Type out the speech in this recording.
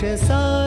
শেষা